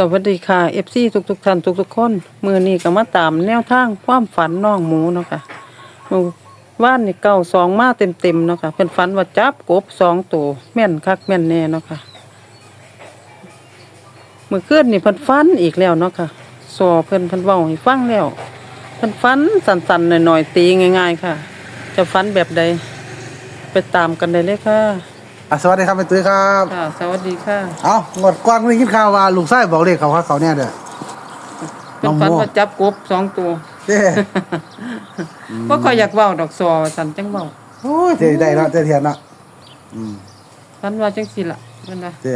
สวัสดีค่ะ FC ทุกทุกๆท่านทุกทุกๆคนมือนี้ก็มาตามแนวทางความฝันน้องหมูเนาะค่ะเมื่อว่านนี่เก้าสองมาเต็มเต็มๆเนาะค่ะเพิ่นฝันว่าจับกบสองตัวแม่นคักแม่นแน่เนาะค่ะเมื่อคืนนี่เพิ่นฝันอีกแล้วเนาะค่ะสอเพิ่นเพิ่นเว้าให้ฟังแล้วเพิ่นฝันสั่นๆหน่อยๆตีง่าย ๆ ค่ะ จะฝันแบบใดไปตามกันได้เลยค่ะ อะสวัสดีครับแม่ตุ้ยครับ ค่ะสวัสดีค่ะเอางดกว้างได้ยินข่าวว่าลูกไส้บอกเลขเขาเขาเขาเนี่ยเด้อเพิ่นฝันว่าจับกบสองตัวเด้บ่ค่อยอยากเว้าดอกซอว่าซั่นจังเว้าโอ้ยเจ๊ได้เนาะเจ๊เทียนเนาะอืมฝันว่าจังซี่ล่ะเพิ่นว่าเจ๊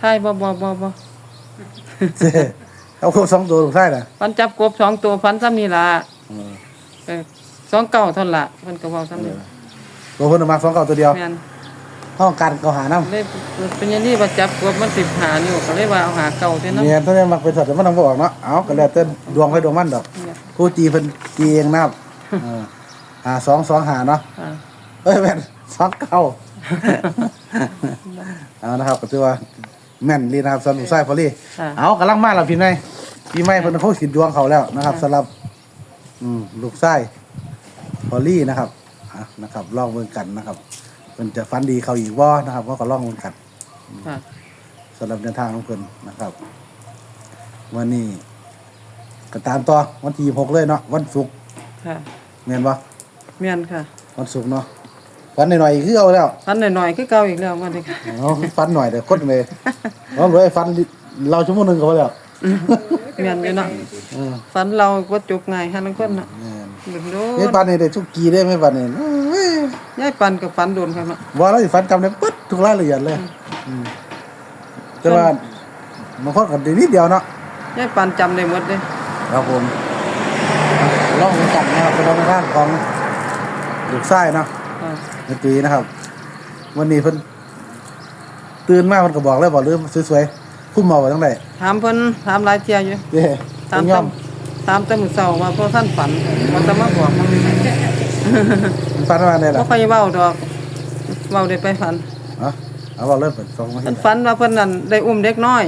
ทายบ่บ่บ่บ่เจ๊เอาครบสองตัวลูกไส้น่ะฝันจับกบสองตัวฝันซ้ำนี่ล่ะอืมเออสองเก้าเท่านั้นล่ะเพิ่นก็เว้าซ้ำนี่ตัวเพิ่นเอามาสองเก่าตัวเดียว แม่น ห้องการเขาหาน้ำเลยเป็นอย่างนี้ว่าจับกบมันสิบหานิ้วก็เลยว่าเอาหาเก่าเท่านั้นเนี่ยตัวนี้มักเป็นสัตว์แต่มันต้องบอกเนาะเอาก็แล้วแต่ดวงไปดวงมันดอกผู้จีเพิ่นจีเองนะครับเออหาสองสองหาเนาะอ่าเอ้ยแม่นสองเก้าเอานะครับก็ถือว่าแม่นดีนะครับสำหรับลูกไส้พอลี่ค่ะเอากำลังมาแล้วพี่นายพี่ไม่เพิ่นเขาสิดวงเขาแล้วนะครับสำหรับอืมลูกไส้พอลี่นะครับอะนะครับลองเบิ่งกันนะครับ เพิ่นจะฟันดีเขาอีกว่านะครับก็ก็ลองเบิ่งกันค่ะ สำหรับแนวทางของเพิ่นนะครับ วันนี้ก็ตามต่อวันที่หกเลยเนาะวันศุกร์ค่ะแม่นบ่แม่นค่ะวันศุกร์เนาะฟันหน่อยๆคือเอาแล้วฝันหน่อยๆคือเก่าอีกแล้วว่านี่ค่ะเอาฟันหน่อยเดี๋ยวกดเลยเอาเลยฟันเราชั่วโมงหนึงก็พอแล้วแม่นอยู่เนาะเออฝันเราบ่จบง่ายหั่นคนน่ะแม่นเบิ่งโดเฮ็ดนปานนี้ได้ทุกกีได้ไหมปานนี้เอ้ย ยายปันกับฝันโดนค่ะเนาะว่าเราสิฟันจำได้ปึ๊ดทุกรายละเอียดเลยอืมแต่ว่าบางคนก็ได้นิดเดียวเนาะยายปันจำได้หมดเลยครับผมลองกันนะครับเป็นทางของลูกไส้เนาะค่ะในตีนะครับ วันนี้เพิ่นตื่นมาเพิ่นก็บอกเลยบอกเรื่องสวยๆคุ้มเมาไว้ทั้งใดถามเพิ่นถามหลายเที่ยอยู่ เด้ตามเพิ่นยตาอมมตามแต่มื้อเช้าว่าพอท่านฝันว่าจะมาบอกมัน มันฟันมาได้บ่ล่ะค่อยเว้าดอกเว้าได้ไปฝันเอ๋เอาบอกเลยเปิดสองมาเพิ่เห็นนฝันว่าเพิ่นนั่นได้อุ้มเด็กน้อย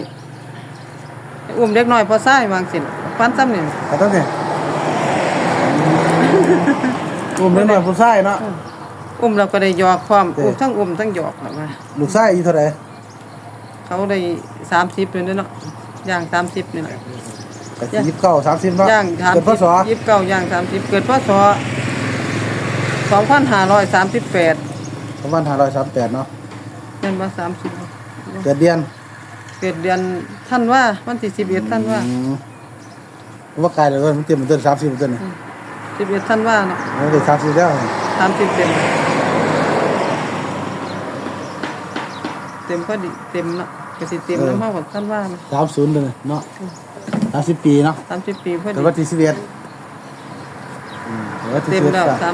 ได้อุ้มเด็กน้อยพอซ้ายวางสิฝันซ้ำนี่เอาตั้งนี่อุ้มเล็กน้อยผู้ชายเนาะอุ้มแล้วก็ได้หยอกพร้อมเด้อุ้มทั้งอุ้มทั้งหยอกแบบว่าลูกชายอายุเท่าไหร่เขาได้30เลยเด้อเนาะย่าง30นี่แหละก็สิบเก้าสามสิบเนาะย่างเกิดพศ30 29ย่าง30เกิดพ ศ2538ประมาณห้าร้อยสามแปดเนาะแม่นบ่30เกิดเดือนเกิดเดือนท่านว่าวันที่11ท่านว่าอืมว่าไกลเลยเว้ยมันเตรียมมันเต้นสามสิบมันเต้นนี่11ท่านว่าเนาะมันเต้นสามสิบแล้ว30เต็มเต็มพอดีเต็มเนาะก็สิเต็มน้ำเฮากับท่านว่านะสามศูนย์เลยเนาะสามสิบปีเนาะ30ปีพอแต่ดีว่าที่สิบเอ็ดอืมแต่ว่าที่เต็สิมบเอ็ดแล้วก็30ส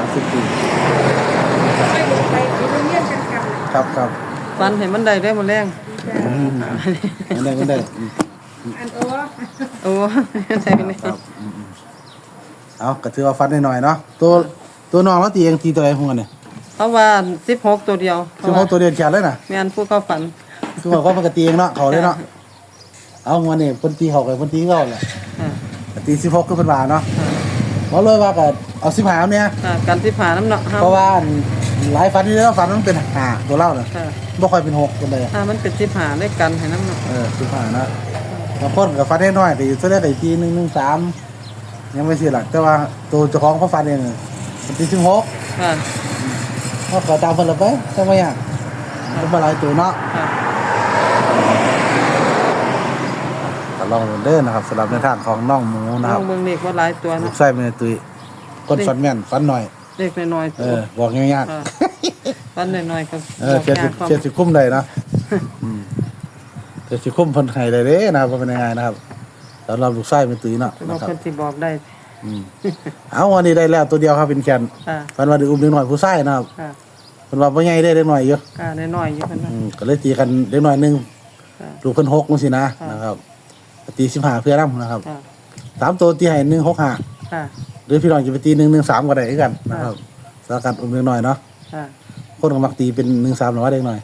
ามสิบปีครับครับฟันให้มันได้ได้หมดแรงอืมมันได้มันได้อืมโอ้ได้ไปเลยครับอืมอืมเอาก็ถือว่าฟันหน่อยๆเนาะตัวตัวน้องแล้วตีเองตีตัวไหนพวกมันเนี่ยเพราะว่า16ตัวเดียวเพคือราะเขาว่าตัวเดียวแขนเลยน่ะแม่นผู้เข้าฝันคือว่าเขาปกติเองเนาะเขาเลยเนาะเอาวันนี้เพิ่นตีเขากับเพิ่นตีเขาแหละอ่าตีสิบหกก็เพิ่นว่าเนาะ อ่าเขาเลยว่าก็เอาสิบหาเนี่ยอ่ากันที่ผ่าน้ำเนาะเพราะว่าหลายฟันที่แล้วฟันมันเป็นหาตัวเล่าน่ะค่ะบ่ค่อยเป็นหกคนเลยถ้ามันเป็นที่ผ่าได้กันให้น้ำเนาะเออสิบหานะบางคนกับฟันได้น้อยแต่อยู่ตัวได้แต่ทีหนึ่งหนึ่งสามยังไม่สิหลักแต่ว่าตัวเจ้าของเขาฟันเองน่ะมันตีสิบหกค่ะเขาก็ตามเพิ่นละไปใช่ไหมอะเป็นมาหลายตัวเนาะค่ะ ก็ ลองเดินนะครับสำหรับในทางของน้องหมูนะน้คอรับงเบิ่งเด็กว่าหลายตัวลูเนาะกไส้เป็นตุยคนฟันแม่นฟันหน่อยเด็กน้อยๆเอตัวอบอกง่ายค่ะฟันน้อยๆก็ๆเออเทียบสิความเทียบสิคุ้มได้นะอืมเทียบสิคุ้มเพิ่นให้ได้เด้นะครับว่าเป็นยังไงนะครับสำหรับลูกไส้เป็นตุยเนาะแต่นะว่าครับเพิ่นสิบอกได้อืมเอาวันนี้ได้แล้วตัวเดียวครับเป็นแคนค่ะฟันว่าได้อุ้มเด็กหน่อยผู้ไส้นะครับค่ะเพิ่นว่าบ่ใหญ่ได้เด็กหน่อยอยู่ค่ะน้อยๆอยู่เพิ่นว่าอืมก็เลยตีกันเด็กหน่อยหนึงค่ะ ลูกเพิ่นหกจังซี่นะค่ะ นะครับ ตี15เพื่อนำนะครับค่ะสามตัวตีให้1 6 5ค่ะหรือพี่น้องจะไปตี1 1 3ก็ได้คือกันนะครับสำหรับการอุ้มเด็กหน่อยเนาะค่ะคนก็มักตีเป็น1 3หรือว่าเด็กหน่อย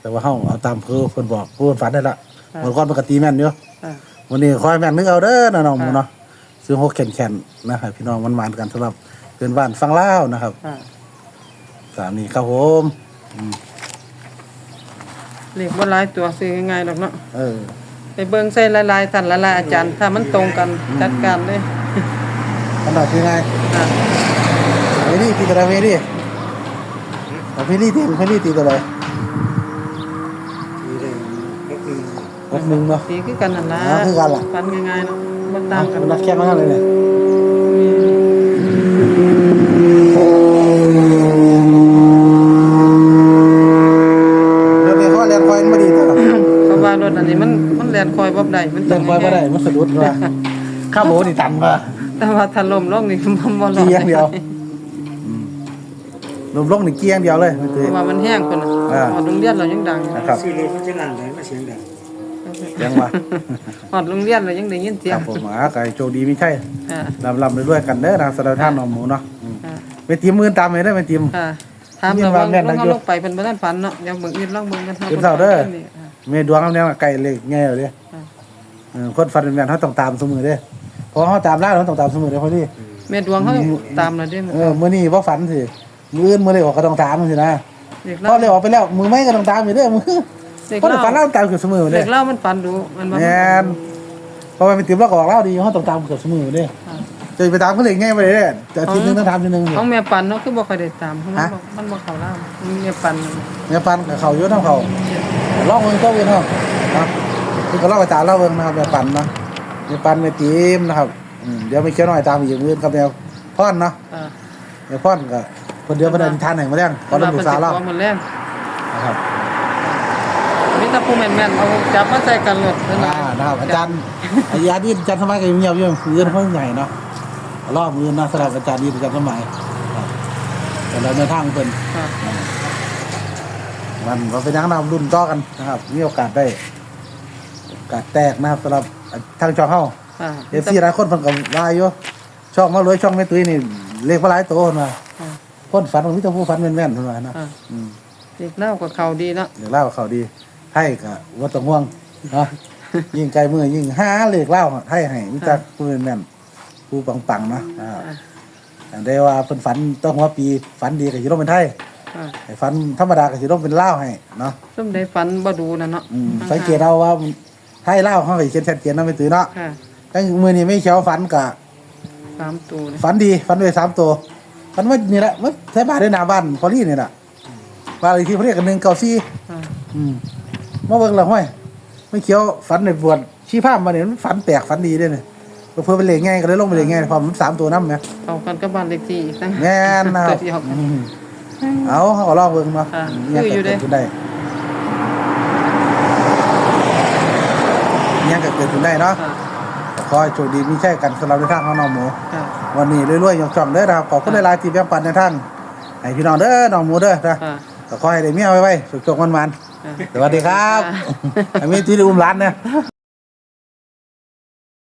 แต่ว่าเฮาเอาตามคือเพิ่นบอกผู้เพิ่นฝันได้ละค่ะเมื่อก่อนปกติแม่นอยู่ค่ะ วันนี้คอยแม่นนึกเอาเด้อนะน้องหมูเนาะซื้อหกแข็งๆนะครับพี่น้องมันหวานๆกันสำหรับเพื่อนบ้านฟังเล่าวนะครับ ค่ะ สามนี้ครับผมเรียกว่าหลายตัวซื้อง่ายๆดอกเนาะเออ ไปเบิ่งใส่หลายๆท่านหลายๆอาจารย์ ถ้ามันตรงกันจัดการเลยอันดับที่ไงค่ะเฮลี่ตีตัวอะไรเฮลี่เอาเฮลี่ตีเฮลี่ตีตัวอะไรทีเดียวก็คือหกหนึ่งเนาะสีคือกันนั่นล่ะอ๋อคือกันล่ะ ฟันง่ายๆเนาะบ่ต่างกันนักแข่งมาเลยเนี่ยเดี๋ยวนี้เขาเรียนคอยมันบ่ดีตัวหรอก เพราะว่ารถอันนี้มันมันแล่นคอย บ่ได้มันเรียนคอยบ่ได้มันสะดุดว่าข้าโบนี่ตันว่าแต่ว่าถ้าล้มลงนี่มันบ่รอดเกียงเดียวลมลงนี่เกียงเดียวเลยไม่เพตื่นราะว่ามันแห้งพุ่นน่ะอ่าฮอดโรงเรียนเรายังดังอยู่นะครับซื้อเลยเขาจะนั่งเลยมาเสียงดังยังว่าฮอดโรงเรียนเรายังได้ยินเสีคยรังบผมอ่าไก่โชคดีไม่ใช่ค่ะลำลำด้วยๆกันเด้อนะสำหรับท่านน้องหมูเนาะอืมค่ะไปตีมือตามเลยได้อไปตีมค่ะถามนี่แต่ว่าว่าแม่นลนะงโยเอาลงไปเพิ่นบ่ทันฝันเนาะเดี๋ยวเบิ่งอื่นลองเบิ่งกันขึ้นเสาเด้อนี่ค่ะมีดวงน้ำเนี่ยไก่เล็กแง่เลยค่ะเออ คนฟันเป็นแมนเขาต้องตามเสมอเด้อเพราะเขาตามล่าเราต้องตามเสมอเด้อพอดีแม่ดวงเขาตามแล้วเด้มันเออมื้อนี้บ่ฝันสิมื้ออื่นมื้อเลยออกก็ต้องตามสินะเด็กพเล่าอเลยออกไปแล้วมือไม่ก็ต้องตามอยู่เด้อมือเด็กเพราะเล่าฝันเล่าตามเกือบเสมอเด็เด้อกเล่ามันฝันดูมันบ่แม่นเพราะว่าเป็นติมแล้วก็ออกเล่าดีเขาต้องตามเกือบเสมอเด้อค่ะจะไปตามเขาเลยง่ายไปเลยเด้อแต่ทีนึงต้องตามทีนึงของแม่ปันเนาะคือบ่ค่อยได้ตามเพราะมันฮะบ่มันบ่เข้าเล่ามันแม่ปันเนี่ยปันกับเขาเยอะเท่าเขาลองเบิ่งก็เบิ่งเนาะ นะคือก็เล่าไปตามเล่าเบิ่งนะครับเนี่ยปันเนาะเนี่ยปันไม่ตีมนะครับอืมเดี๋ยวไม่เคี้ยวหน่อยตามอีกมื้อครับแนวพ่อนเนาะอ่าแนวพ่อนก็คนเดียวประเด็นทานไหนมาแล้วก่อนลูกสาวเราเพิ่นสิขอหมดแรงนะครับมีแต่ผู้แม่นๆเอาจับมาใส่กันเลยเพิ่นอ่าว่านะครับอาจารย์อาจารย์นี่อาจารย์สมัยก็เงียบๆอยู่เรือนเขาใหญ่เนาะรอบเรือนนะสำหรับอาจารย์นี่อาจารย์สมัยครับแต่เราในทางเพิ่นค่ะมันเราไปนั่งนำรุ่นต่อกันนะครับ มีโอกาสได้โอ กาสแตกนะครับสำหรับทางช่องเฮาค่ะเอฟซีหลายคนเพิ่นก็ว่าอยู่ช่องมารวยช่องแม่ตุ้ยนี่เลขบ่หลายโตเพิ่นว่าค่ะ คนฝันมันมีแต่ผู้ฝันแม่นๆเพิ่นว่านะค่ะอืมเด็กเล่าก็เข้าดีเนาะ เดี๋ยวเล่าเขาดีให้ก็บ่ต้องห่วงเนาะ ยิ่งไกลมือยิ่งหาเลขเล่าให้ให้มีแต่ผู้แม่นๆผู้ปังๆเนาะอ่าค่ะอันได้ว่าเพิ่นฝันต้องหัวปีฝันดีก็สิลงเป็นไทย ค่ะไอ้ฝันธรรมดาก็สิลงเป็นลาวให้เนาะซุมได้ฝันบ่ดูน่ะเนาะอืมสังเกตเอาว่า ไทยลาวเฮาก็สิเขียนชัดเจนเนาะไม่ตื่นเนาะค่ะก็มื้อนี้ไม่เขียวฝันก็สามตัวเลยฝันดีฝันไว้สามตัวฝันว่านี่แหละมันใช้บ้านได้หน้าบ้านพอลี่นี่ล่ะบ้านเลขที่เขาเรียกกัน194ค่ะอืมมาเบิ่งและห้อยไม่เขียวฝันในบวชชี้ภาพมาเนี่ยมันฝันแปลกฝันดีเด้เนี่ยเพื่อเป็นเลขง่ายก็เลยลงไปเลขง่ายพอมันสามตัวน้ำเนี่ยเข้ากันกับบ้านเลขที่อีกตั้งแม่นนะครับตัวเดียวกัน อืมเอาเขาก็ลองเบิ่งเนาะค่ะยังคืออยู่เกิดเด้ขึ้นได้ ยังเกิดขึ้นได้เนาะค่ะขอให้โชคดีมีใช่กันสำหรับในทางของน้องหมูค่ะวันนี้รวยๆยกช่องเด้อนะครับขอบคุณหลายๆที่แบ่งปันในทางให้พี่น้องเด้อน้องหมูเด้อนะค่ะก็ขอให้ได้เมียไว้ๆสุขๆมันๆค่ะสวัสดีครับค่ะอันนี้ที่ได้อุ้มร้านเนี่ย